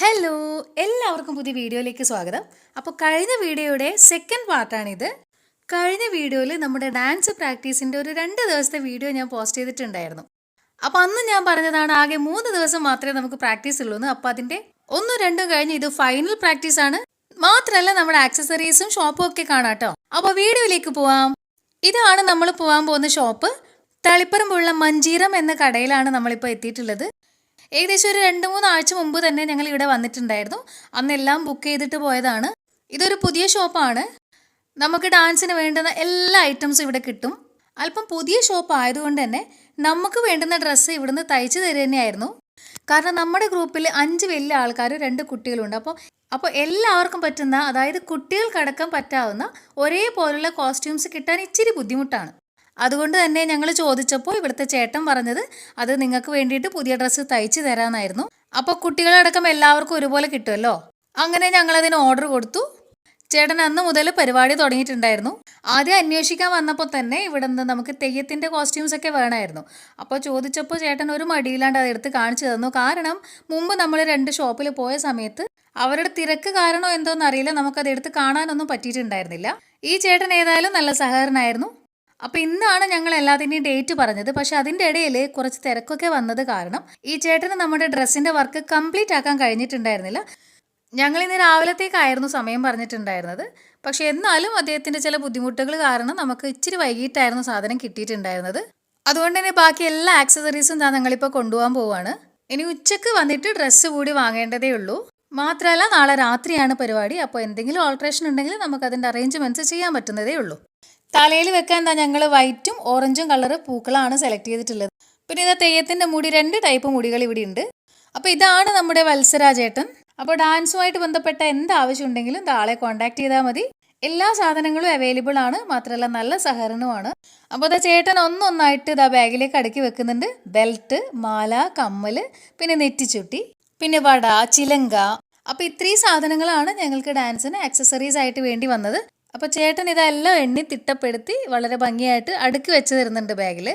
Hello എല്ലാവർക്കും പുതിയ വീഡിയോയിലേക്ക് സ്വാഗതം. അപ്പോൾ കഴിഞ്ഞ വീഡിയോയുടെ സെക്കൻഡ് പാർട്ടാണിത് കഴിഞ്ഞ വീഡിയോയിൽ നമ്മുടെ ഡാൻസ് പ്രാക്ടീസിന്റെ ഒരു രണ്ട് ദിവസത്തെ വീഡിയോ ഞാൻ പോസ്റ്റ് ചെയ്തിട്ടുണ്ടായിരുന്നു. അപ്പോൾ അന്ന് ഞാൻ പറഞ്ഞതാണ് ആകെ മൂന്ന് ദിവസം മാത്രമേ നമുക്ക് പ്രാക്ടീസ് ഉള്ളൂ എന്ന് അപ്പോൾ അതിന്റെ ഒന്നും രണ്ടും കഴിഞ്ഞ് ഇത് ഫൈനൽ പ്രാക്ടീസ് ആണ്. മാത്രമല്ല നമ്മുടെ ആക്സസറീസും ഷോപ്പും ഒക്കെ കാണാം കേട്ടോ. അപ്പോൾ വീഡിയോയിലേക്ക് പോവാം. ഇതാണ് നമ്മൾ പോകാൻ പോകുന്ന ഷോപ്പ് തളിപ്പറമ്പുള്ള മഞ്ചീരം എന്ന കടയിലാണ് നമ്മളിപ്പോൾ എത്തിയിട്ടുള്ളത്. ഏകദേശം ഒരു രണ്ട് മൂന്ന് ആഴ്ച മുമ്പ് തന്നെ ഞങ്ങൾ ഇവിടെ വന്നിട്ടുണ്ടായിരുന്നു. അന്നെല്ലാം ബുക്ക് ചെയ്തിട്ട് പോയതാണ്. ഇതൊരു പുതിയ ഷോപ്പാണ് നമുക്ക് ഡാൻസിന് വേണ്ടുന്ന എല്ലാ ഐറ്റംസും ഇവിടെ കിട്ടും. അല്പം പുതിയ ഷോപ്പ് ആയതുകൊണ്ട് തന്നെ നമുക്ക് വേണ്ടുന്ന ഡ്രസ്സ് ഇവിടുന്ന് തയ്ച്ചു തരുക തന്നെയായിരുന്നു കാരണം നമ്മുടെ ഗ്രൂപ്പിൽ അഞ്ച് വലിയ ആൾക്കാരും രണ്ട് കുട്ടികളുണ്ട്. അപ്പോൾ അപ്പോൾ എല്ലാവർക്കും പറ്റുന്ന അതായത് കുട്ടികൾക്കടക്കം പറ്റാവുന്ന ഒരേപോലുള്ള കോസ്റ്റ്യൂംസ് കിട്ടാൻ ഇച്ചിരി ബുദ്ധിമുട്ടാണ്. അതുകൊണ്ട് തന്നെ ഞങ്ങൾ ചോദിച്ചപ്പോൾ ഇവിടുത്തെ ചേട്ടൻ പറഞ്ഞത് അത് നിങ്ങൾക്ക് വേണ്ടിയിട്ട് പുതിയ ഡ്രസ്സ് തയ്ച്ചു തരാമെന്നായിരുന്നു അപ്പോൾ കുട്ടികളടക്കം എല്ലാവർക്കും ഒരുപോലെ കിട്ടുമല്ലോ അങ്ങനെ ഞങ്ങൾ ഞങ്ങളതിന് ഓർഡർ കൊടുത്തു. ചേട്ടൻ അന്ന് മുതൽ പരിപാടി തുടങ്ങിയിട്ടുണ്ടായിരുന്നു. ആദ്യം അന്വേഷിക്കാൻ വന്നപ്പോൾ തന്നെ ഇവിടെ നിന്ന് നമുക്ക് തെയ്യത്തിന്റെ കോസ്റ്റ്യൂംസ് ഒക്കെ വേണമായിരുന്നു അപ്പോൾ ചോദിച്ചപ്പോൾ ചേട്ടൻ ഒരു മടിയില്ലാണ്ട് അതെടുത്ത് കാണിച്ചു തന്നു. കാരണം മുമ്പ് നമ്മൾ രണ്ട് ഷോപ്പിൽ പോയ സമയത്ത് അവരുടെ തിരക്ക് കാരണോ എന്തോന്നറിയില്ല. നമുക്കത് എടുത്ത് കാണാനൊന്നും പറ്റിയിട്ടുണ്ടായിരുന്നില്ല. ഈ ചേട്ടൻ ഏതായാലും നല്ല സഹകരണമായിരുന്നു അപ്പോൾ ഇന്നാണ് ഞങ്ങൾ എല്ലാത്തിന്റെയും ഡേറ്റ് പറഞ്ഞത്. പക്ഷേ അതിന്റെ ഇടയിൽ കുറച്ച് തിരക്കൊക്കെ വന്നത് കാരണം ഈ ചേട്ടന് നമ്മുടെ ഡ്രസ്സിന്റെ വർക്ക് കംപ്ലീറ്റ് ആക്കാൻ കഴിഞ്ഞിട്ടുണ്ടായിരുന്നില്ല. ഞങ്ങൾ ഇന്ന് രാവിലത്തേക്കായിരുന്നു സമയം പറഞ്ഞിട്ടുണ്ടായിരുന്നത്. പക്ഷേ എന്നാലും അദ്ദേഹത്തിന്റെ ചില ബുദ്ധിമുട്ടുകൾ കാരണം നമുക്ക് ഇച്ചിരി വൈകിട്ടായിരുന്നു സാധനം കിട്ടിയിട്ടുണ്ടായിരുന്നത്. അതുകൊണ്ട് തന്നെ ബാക്കി എല്ലാ ആക്സസറീസും ഞാൻ ഞങ്ങളിപ്പോൾ കൊണ്ടുപോകാൻ പോവാണ്. ഇനി ഉച്ചയ്ക്ക് വന്നിട്ട് ഡ്രസ്സ് കൂടി വാങ്ങേണ്ടതേ ഉള്ളൂ. മാത്രമല്ല നാളെ രാത്രിയാണ് പരിപാടി. അപ്പോൾ എന്തെങ്കിലും ഓൾട്രേഷൻ ഉണ്ടെങ്കിൽ നമുക്ക് അതിന്റെ അറേഞ്ച്മെന്റ്സ് ചെയ്യാൻ പറ്റുന്നതേ ഉള്ളൂ. തലയിൽ വെക്കാൻ എന്താ ഞങ്ങൾ വൈറ്റും ഓറഞ്ചും കളർ പൂക്കളാണ് സെലക്ട് ചെയ്തിട്ടുള്ളത്. പിന്നെ ഇതാ തെയ്യത്തിന്റെ മുടി രണ്ട് ടൈപ്പ് മുടികൾ ഇവിടെ ഉണ്ട്. അപ്പോൾ ഇതാണ് നമ്മുടെ വത്സരാജേട്ടൻ. അപ്പോൾ ഡാൻസുമായിട്ട് ബന്ധപ്പെട്ട എന്ത് ആവശ്യം ഉണ്ടെങ്കിലും താളെ കോൺടാക്ട് ചെയ്താൽ മതി. എല്ലാ സാധനങ്ങളും അവൈലബിൾ ആണ്. മാത്രമല്ല നല്ല സഹകരണമാണ് അപ്പോൾ ഇതാ ചേട്ടൻ ഒന്നൊന്നായിട്ട് ഇതാ ബാഗിലേക്ക് അടുക്കി വെക്കുന്നുണ്ട്. ബെൽറ്റ് മാല കമ്മൽ പിന്നെ നെറ്റിച്ചുട്ടി പിന്നെ വട ചിലങ്ക. അപ്പോൾ ഇത്രയും സാധനങ്ങളാണ് ഞങ്ങൾക്ക് ഡാൻസിന് ആക്സസറീസ് ആയിട്ട് വേണ്ടി വന്നത്. അപ്പോൾ ചേട്ടൻ ഇതെല്ലാം എണ്ണി തിട്ടപ്പെടുത്തി വളരെ ഭംഗിയായിട്ട് അടുക്കി വെച്ച് തരുന്നുണ്ട് ബാഗിൽ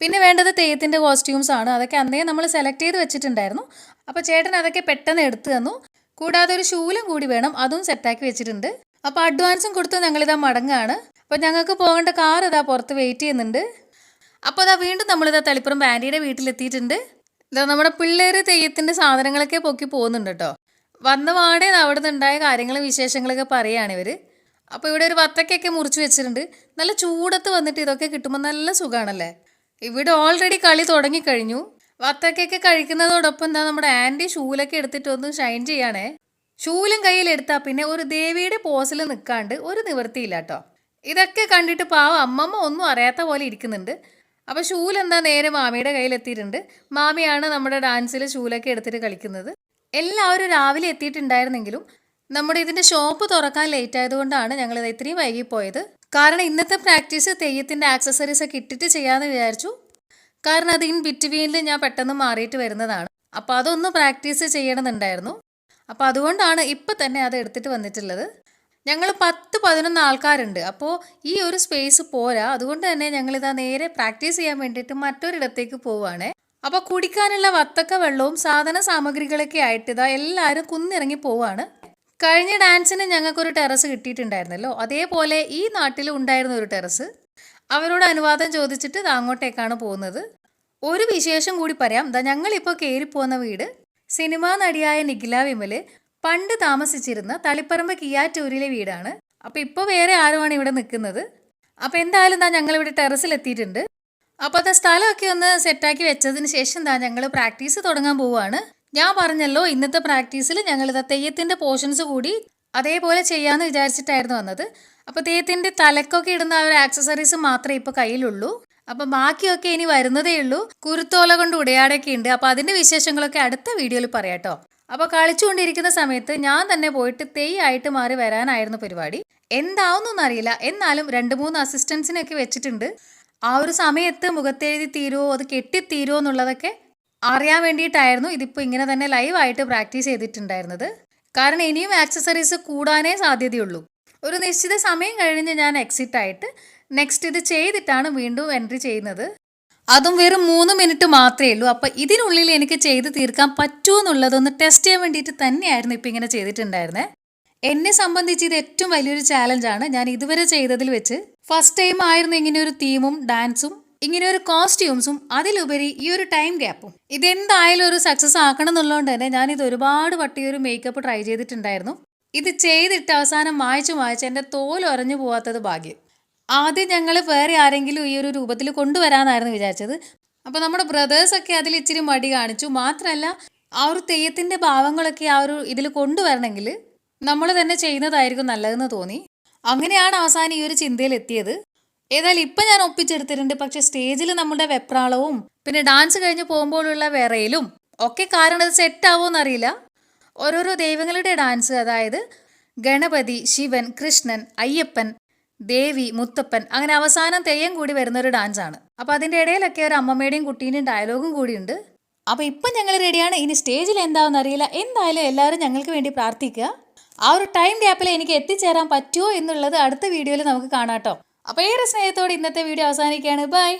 പിന്നെ വേണ്ടത് തെയ്യത്തിന്റെ കോസ്റ്റ്യൂംസ് ആണ്. അതൊക്കെ അന്നേ നമ്മൾ സെലക്ട് ചെയ്ത് വെച്ചിട്ടുണ്ടായിരുന്നു. അപ്പോൾ ചേട്ടൻ അതൊക്കെ പെട്ടെന്ന് എടുത്തു തന്നു. കൂടാതെ ഒരു ശൂലം കൂടി വേണം. അതും സെറ്റാക്കി വെച്ചിട്ടുണ്ട്. അപ്പോൾ അഡ്വാൻസും കൊടുത്ത് ഞങ്ങളിതാ മടങ്ങാണ്. അപ്പോൾ ഞങ്ങൾക്ക് പോകേണ്ട കാർ ഇതാ പുറത്ത് വെയിറ്റ് ചെയ്യുന്നുണ്ട്. അപ്പോൾ അതാ വീണ്ടും നമ്മളിതാ തളിപ്പുറം ബാൻഡിയുടെ വീട്ടിലെത്തിയിട്ടുണ്ട്. ഇതാ നമ്മുടെ പിള്ളേർ തെയ്യത്തിന്റെ സാധനങ്ങളൊക്കെ പൊക്കി പോകുന്നുണ്ട് കേട്ടോ. വന്ന പാടെ അവിടെ നിന്നുണ്ടായ കാര്യങ്ങളും വിശേഷങ്ങളൊക്കെ പറയുകയാണ് ഇവർ അപ്പോൾ ഇവിടെ ഒരു വത്തക്കൊക്കെ മുറിച്ച് വെച്ചിട്ടുണ്ട്. നല്ല ചൂടത്ത് വന്നിട്ട് ഇതൊക്കെ കിട്ടുമ്പോൾ നല്ല സുഖമാണല്ലേ ഇവിടെ ഓൾറെഡി കളി തുടങ്ങിക്കഴിഞ്ഞു. വത്തക്കൊക്കെ കഴിക്കുന്നതോടൊപ്പം എന്താ നമ്മുടെ ആന്റി ഷൂലൊക്കെ എടുത്തിട്ട് ഒന്ന് ഷൈൻ ചെയ്യാണേ. ഷൂലും കയ്യിൽ എടുത്താൽ പിന്നെ ഒരു ദേവിയുടെ പോസിൽ നിൽക്കാണ്ട് ഒരു നിവൃത്തിയില്ല കേട്ടോ ഇതൊക്കെ കണ്ടിട്ട് പാവ അമ്മമ്മ ഒന്നും അറിയാത്ത പോലെ ഇരിക്കുന്നുണ്ട്. അപ്പോൾ ഷൂലെന്താ നേരെ മാമിയുടെ കയ്യിലെത്തിയിട്ടുണ്ട് മാമിയാണ് നമ്മുടെ ഡാൻസിൽ ഷൂലൊക്കെ എടുത്തിട്ട് കളിക്കുന്നത്. എല്ലാവരും രാവിലെ എത്തിയിട്ടുണ്ടായിരുന്നെങ്കിലും നമ്മുടെ ഇതിന്റെ ഷോപ്പ് തുറക്കാൻ ലേറ്റ് ആയതുകൊണ്ടാണ് ഞങ്ങൾ ഇത് ഇത്രയും പോയത്. കാരണം ഇന്നത്തെ പ്രാക്ടീസ് തെയ്യത്തിന്റെ ആക്സസറീസ് ഒക്കെ ഇട്ടിട്ട് ചെയ്യാമെന്ന് വിചാരിച്ചു. കാരണം അത് ഇൻ ബിറ്റ്വീനിൽ ഞാൻ പെട്ടെന്ന് മാറിയിട്ട് വരുന്നതാണ്. അപ്പോൾ അതൊന്ന് പ്രാക്ടീസ് ചെയ്യണമെന്നുണ്ടായിരുന്നു. അപ്പോൾ അതുകൊണ്ടാണ് ഇപ്പം തന്നെ അത് എടുത്തിട്ട് വന്നിട്ടുള്ളത്. ഞങ്ങൾ പത്ത് പതിനൊന്ന് ആൾക്കാരുണ്ട്. അപ്പോൾ ഈ ഒരു സ്പേസ് പോരാ. അതുകൊണ്ട് തന്നെ ഞങ്ങളിതാ നേരെ പ്രാക്ടീസ് ചെയ്യാൻ വേണ്ടിയിട്ട് മറ്റൊരിടത്തേക്ക് പോവുകയാണേ അപ്പോൾ കുടിക്കാനുള്ള വത്തക്ക വെള്ളവും സാധന സാമഗ്രികളൊക്കെ ആയിട്ട് ഇതാ എല്ലാവരും കുന്നിറങ്ങി പോവാണ്. കഴിഞ്ഞ ഡാൻസിന് ഞങ്ങൾക്കൊരു ടെറസ് കിട്ടിയിട്ടുണ്ടായിരുന്നല്ലോ. അതേപോലെ ഈ നാട്ടിലും ഉണ്ടായിരുന്ന ഒരു ടെറസ്. അവരോട് അനുവാദം ചോദിച്ചിട്ട് അങ്ങോട്ടേക്കാണ് പോകുന്നത്. ഒരു വിശേഷം കൂടി പറയാം. ദാ ഞങ്ങളിപ്പോൾ കയറിപ്പോകുന്ന വീട് സിനിമാ നടിയായ നിഖില വിമൽ പണ്ട് താമസിച്ചിരുന്ന തളിപ്പറമ്പ് കിയാറ്റൂരിലെ വീടാണ്. അപ്പോൾ ഇപ്പോൾ വേറെ ആരുമാണ് ഇവിടെ നിൽക്കുന്നത്? അപ്പോൾ എന്തായാലും ദാ ഞങ്ങളിവിടെ ടെറസിലെത്തിയിട്ടുണ്ട്. അപ്പോൾ അത് സ്ഥലമൊക്കെ ഒന്ന് സെറ്റാക്കി വെച്ചതിന് ശേഷം ദാ ഞങ്ങൾ പ്രാക്ടീസ് തുടങ്ങാൻ പോവുകയാണ്. ഞാൻ പറഞ്ഞല്ലോ ഇന്നത്തെ പ്രാക്ടീസിൽ ഞങ്ങൾ ഇതാ തെയ്യത്തിന്റെ പോർഷൻസ് കൂടി അതേപോലെ ചെയ്യാമെന്ന് വിചാരിച്ചിട്ടായിരുന്നു വന്നത്. അപ്പോൾ തെയ്യത്തിന്റെ തലക്കൊക്കെ ഇടുന്ന ആ ഒരു ആക്സസറീസ് മാത്രമേ ഇപ്പോൾ കയ്യിലുള്ളൂ. അപ്പോൾ ബാക്കിയൊക്കെ ഇനി വരുന്നതേ ഉള്ളൂ. കുരുത്തോല കൊണ്ട് ഉടയാടൊക്കെ ഉണ്ട്. അപ്പോൾ അതിന്റെ വിശേഷങ്ങളൊക്കെ അടുത്ത വീഡിയോയിൽ പറയാട്ടോ. അപ്പോൾ കളിച്ചുകൊണ്ടിരിക്കുന്ന സമയത്ത് ഞാൻ തന്നെ പോയിട്ട് തെയ്യായിട്ട് മാറി വരാനായിരുന്നു പരിപാടി. എന്താവുന്നൊന്നും അറിയില്ല. എന്നാലും രണ്ട് മൂന്ന് അസിസ്റ്റൻസിനൊക്കെ വെച്ചിട്ടുണ്ട്. ആ ഒരു സമയത്ത് മുഖത്തെഴുതി തീരുമോ അത് കെട്ടിത്തീരുമോ എന്നുള്ളതൊക്കെ അറിയാൻ വേണ്ടിയിട്ടായിരുന്നു ഇതിപ്പോൾ ഇങ്ങനെ തന്നെ ലൈവായിട്ട് പ്രാക്ടീസ് ചെയ്തിട്ടുണ്ടായിരുന്നത്. കാരണം ഇനിയും ആക്സസറീസ് കൂടാനേ സാധ്യതയുള്ളൂ. ഒരു നിശ്ചിത സമയം കഴിഞ്ഞ് ഞാൻ എക്സിറ്റ് ആയിട്ട് നെക്സ്റ്റ് ഇത് ചെയ്തിട്ടാണ് വീണ്ടും എൻട്രി ചെയ്യുന്നത്. അതും വെറും മൂന്ന് മിനിറ്റ് മാത്രമേ ഉള്ളൂ. അപ്പം ഇതിനുള്ളിൽ എനിക്ക് ചെയ്ത് തീർക്കാൻ പറ്റുമോ എന്നുള്ളതൊന്ന് ടെസ്റ്റ് ചെയ്യാൻ വേണ്ടിയിട്ട് തന്നെയായിരുന്നു ഇപ്പം ഇങ്ങനെ ചെയ്തിട്ടുണ്ടായിരുന്നത് എന്നെ സംബന്ധിച്ച് ഇത് ഏറ്റവും വലിയൊരു ചാലഞ്ചാണ് ഞാൻ ഇതുവരെ ചെയ്തതിൽ വെച്ച് ഫസ്റ്റ് ടൈം ആയിരുന്നു ഇങ്ങനെ ഒരു തീമും ഡാൻസും ഇങ്ങനെ ഒരു കോസ്റ്റ്യൂംസും അതിലുപരി ഈ ഒരു ടൈം ഗ്യാപ്പും ഇതെന്തായാലും ഒരു സക്സസ് ആക്കണം എന്നുള്ളതുകൊണ്ട് തന്നെ ഞാൻ ഇത് ഒരുപാട് വട്ടി ഒരു മേക്കപ്പ് ട്രൈ ചെയ്തിട്ടുണ്ടായിരുന്നു. ഇത് ചെയ്തിട്ട് അവസാനം മായച്ചു മായച്ച് എന്റെ തോൽ ഒരഞ്ഞു പോവാത്തത് ഭാഗ്യം. ആദ്യം ഞങ്ങൾ വേറെ ആരെങ്കിലും ഈ ഒരു രൂപത്തിൽ കൊണ്ടുവരാമെന്നായിരുന്നു വിചാരിച്ചത്. അപ്പോൾ നമ്മുടെ ബ്രദേഴ്സൊക്കെ അതിൽ ഇച്ചിരി മടി കാണിച്ചു. മാത്രമല്ല ആ ഒരു തെയ്യത്തിന്റെ ഭാവങ്ങളൊക്കെ ആ ഒരു ഇതിൽ കൊണ്ടുവരണമെങ്കിൽ നമ്മൾ തന്നെ ചെയ്യുന്നതായിരിക്കും നല്ലതെന്ന് തോന്നി. അങ്ങനെയാണ് അവസാനം ഈ ഒരു ചിന്തയിൽ എത്തിയത് ഏതായാലും ഇപ്പം ഞാൻ ഒപ്പിച്ചെടുത്തിട്ടുണ്ട്. പക്ഷെ സ്റ്റേജിൽ നമ്മുടെ വെപ്രാളവും പിന്നെ ഡാൻസ് കഴിഞ്ഞ് പോകുമ്പോഴുള്ള വിറയിലും ഒക്കെ കാരണം സെറ്റ് സെറ്റാവോ എന്നറിയില്ല ഓരോരോ ദൈവങ്ങളുടെ ഡാൻസ് അതായത് ഗണപതി ശിവൻ കൃഷ്ണൻ അയ്യപ്പൻ ദേവി മുത്തപ്പൻ അങ്ങനെ അവസാനം തെയ്യം കൂടി വരുന്ന ഒരു ഡാൻസ് ആണ് അപ്പോൾ അതിന്റെ ഇടയിലൊക്കെ ഒരു അമ്മമ്മയുടെയും കുട്ടീന്റെയും ഡയലോഗും കൂടിയുണ്ട്. അപ്പോൾ ഇപ്പം ഞങ്ങൾ റെഡിയാണ്. ഇനി സ്റ്റേജിൽ എന്താവെന്ന് അറിയില്ല. എന്തായാലും എല്ലാവരും ഞങ്ങൾക്ക് വേണ്ടി പ്രാർത്ഥിക്കുക. ആ ഒരു ടൈം ഗ്യാപ്പിൽ എനിക്ക് എത്തിച്ചേരാൻ പറ്റുമോ എന്നുള്ളത് അടുത്ത വീഡിയോയിൽ നമുക്ക് കാണാം അപ്പോൾ ഏറെ സ്നേഹത്തോടെ ഇന്നത്തെ വീഡിയോ അവസാനിക്കുകയാണ്. ബൈ.